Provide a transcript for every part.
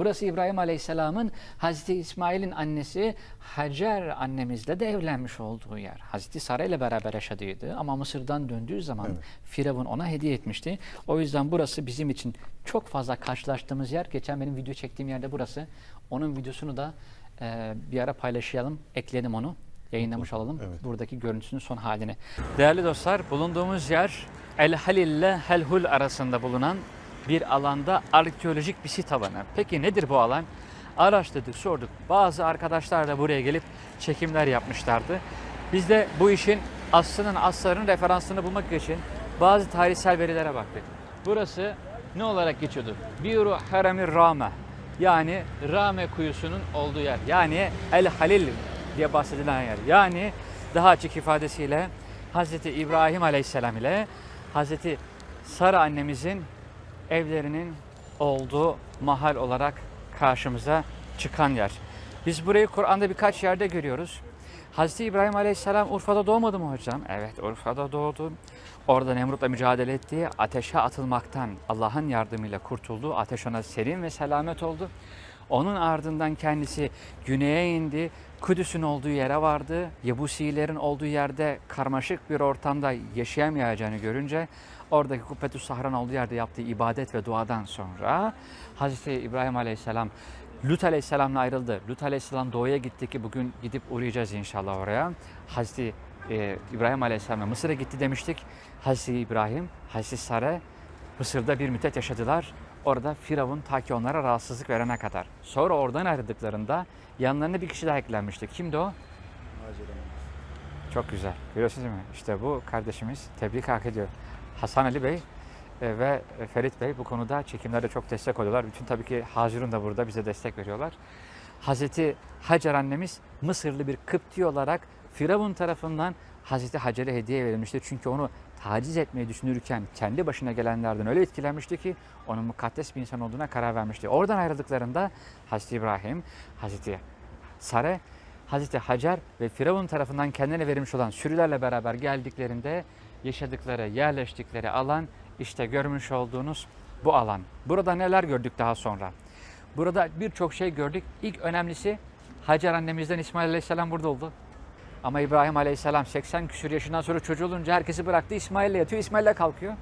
Burası İbrahim Aleyhisselam'ın Hazreti İsmail'in annesi Hacer annemizle de evlenmiş olduğu yer. Hazreti Sara ile beraber yaşadıydı ama Mısır'dan döndüğü zaman Firavun ona hediye etmişti. O yüzden burası bizim için çok fazla karşılaştığımız yer. Geçen benim video çektiğim yerde burası. Onun videosunu da e, bir ara paylaşalım. Ekledim onu. Yayınlamış olalım. Evet. Buradaki görüntüsünün son halini. Değerli dostlar bulunduğumuz yer El Halil ile Helhul arasında bulunan bir alanda arkeolojik bir sit alanı. Peki nedir bu alan? Araştırdık, sorduk. Bazı arkadaşlar da buraya gelip çekimler yapmışlardı. Biz de bu işin aslının aslarının referansını bulmak için bazı tarihsel verilere baktık. Burası ne olarak geçiyordu? Biru Harami Rame. Yani Rame kuyusunun olduğu yer. Yani El Halil diye bahsedilen yer. Yani daha açık ifadesiyle Hz. İbrahim Aleyhisselam ile Hz. Sara annemizin evlerinin olduğu mahal olarak karşımıza çıkan yer. Biz burayı Kur'an'da birkaç yerde görüyoruz. Hazreti İbrahim Aleyhisselam Urfa'da doğmadı mı hocam? Evet Urfa'da doğdu. Orada Nemrut'la mücadele ettiği ateşe atılmaktan Allah'ın yardımıyla kurtuldu. Ateş ona serin ve selamet oldu. Onun ardından kendisi güneye indi. Kudüs'ün olduğu yere vardı. Yebusilerin olduğu yerde karmaşık bir ortamda yaşayamayacağını görünce oradaki Kubbetü Sahran olduğu yerde yaptığı ibadet ve duadan sonra Hazreti İbrahim Aleyhisselam Lut Aleyhisselam'la ayrıldı. Lut Aleyhisselam doğuya gitti ki bugün gidip uğrayacağız inşallah oraya. Hazreti İbrahim Aleyhisselam'la Mısır'a gitti demiştik. Hazreti İbrahim, Hazreti Sare Mısır'da bir müddet yaşadılar. Orada Firavun ta ki onlara rahatsızlık verene kadar. Sonra oradan ayrıldıklarında yanlarına bir kişi daha eklenmişti. Kimdi o? Çok güzel. Görüyorsunuz değil mi? İşte bu kardeşimiz tebrik hak ediyor. Hasan Ali Bey e, ve Ferit Bey bu konuda çekimlerde çok destek oluyorlar. Bütün tabii ki Hazirun da burada bize destek veriyorlar. Hazreti Hacer annemiz Mısırlı bir Kıpti olarak Firavun tarafından Hazreti Hacer'e hediye verilmişti. Çünkü onu taciz etmeyi düşünürken kendi başına gelenlerden öyle etkilenmişti ki onun mukaddes bir insan olduğuna karar vermişti. Oradan ayrıldıklarında Hazreti İbrahim, Hazreti Sare, Hazreti Hacer ve Firavun tarafından kendine verilmiş olan sürülerle beraber geldiklerinde yaşadıkları, yerleştikleri alan işte görmüş olduğunuz bu alan. Burada neler gördük daha sonra? Burada birçok şey gördük. İlk önemlisi Hacer annemizden İsmail Aleyhisselam burada oldu. Ama İbrahim Aleyhisselam 80 küsur yaşından sonra çocuğu olunca herkesi bıraktı. İsmail'le yatıyor, İsmail'le kalkıyor.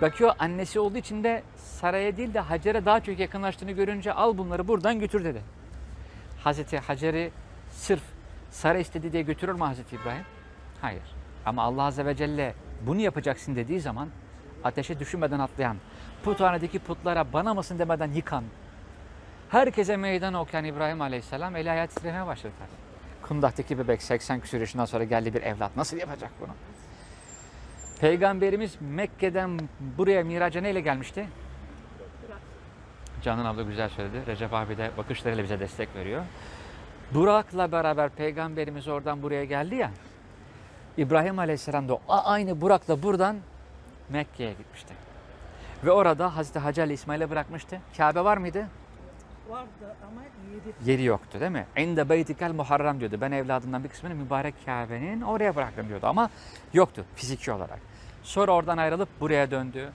Bakıyor annesi olduğu için de saraya değil de Hacer'e daha çok yakınlaştığını görünce al bunları buradan götür dedi. Hazreti Hacer'i sırf saray istedi diye götürür mü Hazreti İbrahim? Hayır. Ama Allah Azze ve Celle bunu yapacaksın dediği zaman ateşe düşünmeden atlayan, puthanedeki putlara bana mısın demeden yıkan, herkese meydan okuyan İbrahim Aleyhisselam eli ayağı titremeye başladı. Kundak'taki bebek 80 küsur yaşından sonra geldi bir evlat nasıl yapacak bunu? Peygamberimiz Mekke'den buraya miraca neyle gelmişti? Canan abla güzel söyledi. Recep abi de bakışlarıyla bize destek veriyor. Burak'la beraber peygamberimiz oradan buraya geldi ya. İbrahim Aleyhisselam da aynı Burak'la buradan Mekke'ye gitmişti. Ve orada Hazreti Hacer ile İsmail'e bırakmıştı. Kabe var mıydı? Vardı ama yeri. Yeri yoktu değil mi? İnde beytikel muharram diyordu. Ben evladımdan bir kısmını mübarek Kabe'nin oraya bıraktım diyordu ama yoktu fiziki olarak. Sonra oradan ayrılıp buraya döndü.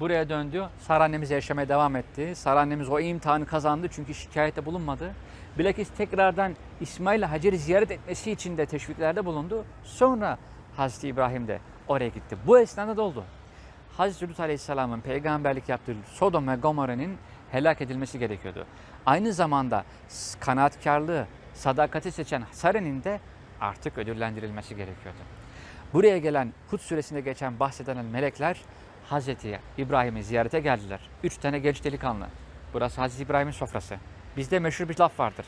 Buraya döndü. Sara annemiz yaşamaya devam etti. Sara annemiz o imtihanı kazandı çünkü şikayette bulunmadı. Bilakis tekrardan İsmail Hacer'i ziyaret etmesi için de teşviklerde bulundu. Sonra Hazreti İbrahim de oraya gitti. Bu esnada da oldu. Hazreti Lut Aleyhisselam'ın peygamberlik yaptığı Sodom ve Gomorra'nın helak edilmesi gerekiyordu. Aynı zamanda kanaatkarlığı, sadakati seçen Sare'nin de artık ödüllendirilmesi gerekiyordu. Buraya gelen Hud suresinde geçen bahsedilen melekler Hazreti İbrahim'i ziyarete geldiler. Üç tane genç delikanlı. Burası Hazreti İbrahim'in sofrası. Bizde meşhur bir laf vardır.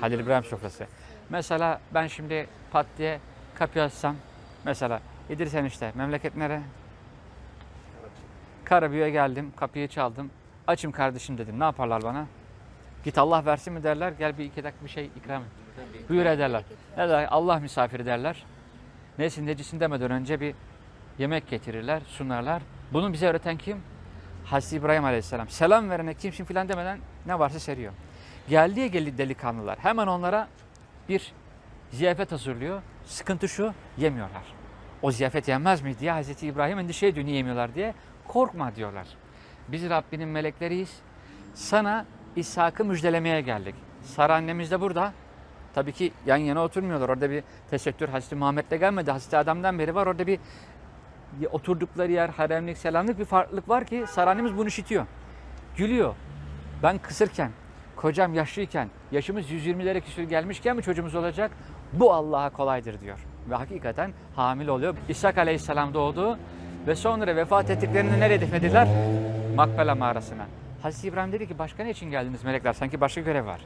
Halil İbrahim sofrası. Mesela ben şimdi pat diye kapıyı açsam. Mesela İdris enişte memleket nere? Karabüye geldim, kapıyı çaldım. Açım kardeşim dedim. Ne yaparlar bana? Git Allah versin mi derler. Gel bir iki dakika bir şey ikram et. Buyur ederler. Ne der? Allah misafiri derler. Nesin necisin demeden önce bir yemek getirirler, sunarlar. Bunu bize öğreten kim? Hazreti İbrahim Aleyhisselam. Selam verene kimsin filan demeden ne varsa seriyor. Geldiği geldi delikanlılar. Hemen onlara bir ziyafet hazırlıyor. Sıkıntı şu, yemiyorlar. O ziyafet yenmez mi diye Hazreti İbrahim endişe ediyor niye yemiyorlar diye. Korkma diyorlar. Biz Rabbinin melekleriyiz. Sana İshak'ı müjdelemeye geldik. Sara annemiz de burada. Tabii ki yan yana oturmuyorlar. Orada bir tesettür Hazreti Muhammed'le gelmedi. Hazreti Adam'dan beri var. Orada bir, oturdukları yer, haremlik, selamlık bir farklılık var ki Sara annemiz bunu işitiyor. Gülüyor. Ben kısırken, kocam yaşlıyken, yaşımız 120'lere küsür gelmişken mi çocuğumuz olacak? Bu Allah'a kolaydır diyor. Ve hakikaten hamile oluyor. İshak Aleyhisselam doğdu ve sonra vefat ettiklerinde nereye defnedildiler? Makbela mağarasına. Hazreti İbrahim dedi ki başka ne için geldiniz melekler? Sanki başka görev var.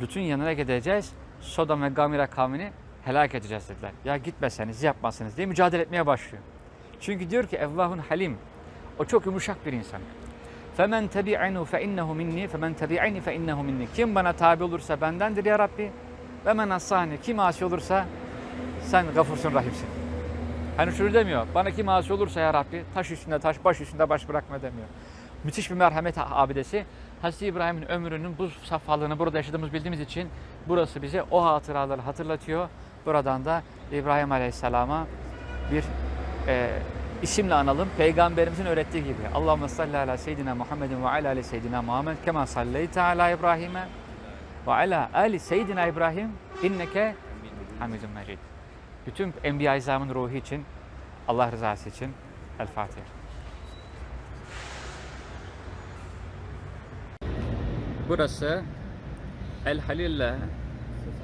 Lut'un yanına gideceğiz. Sodom ve Gamira kavmini helak edeceğiz dediler. Ya gitmeseniz, yapmasanız diye mücadele etmeye başlıyor. Çünkü diyor ki Evvahun Halim. O çok yumuşak bir insan. Femen tebi'enu fe innehu minni femen tebi'eni fe. Kim bana tabi olursa bendendir ya Rabbi. Ve men asani. Kim asi olursa sen gafursun rahimsin. Hani şunu demiyor. Bana kim asi olursa ya Rabbi taş üstünde taş, baş üstünde baş bırakma demiyor. Müthiş bir merhamet abidesi. Hazreti İbrahim'in ömrünün bu safhalığını burada yaşadığımız bildiğimiz için burası bize o hatıraları hatırlatıyor. Buradan da İbrahim Aleyhisselam'a bir e, isimle analım. Peygamberimizin öğrettiği gibi. Allahümme salli ala seyyidina Muhammedin ve ala ali seyyidina Muhammed kema salleyte ala İbrahim'e ve ala ali seyyidina İbrahim inneke hamidun mecid. Bütün Enbiya-i ruhu için, Allah rızası için El Fatiha. Burası El Halil'le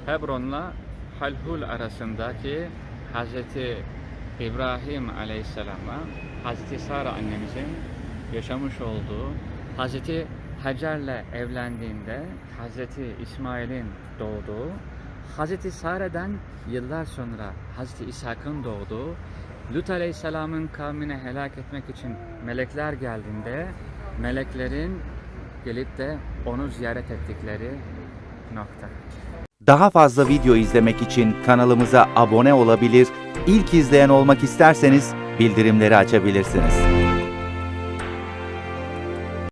Hebron'la Halhul arasındaki Hazreti İbrahim Aleyhisselam'a Hazreti Sara annemizin yaşamış olduğu Hazreti Hacer'le evlendiğinde Hazreti İsmail'in doğduğu Hazreti Sara'dan yıllar sonra Hazreti İshak'ın doğduğu Lut Aleyhisselam'ın kavmini helak etmek için melekler geldiğinde meleklerin gelip de onu ziyaret ettikleri nokta. Daha fazla video izlemek için kanalımıza abone olabilir, ilk izleyen olmak isterseniz bildirimleri açabilirsiniz.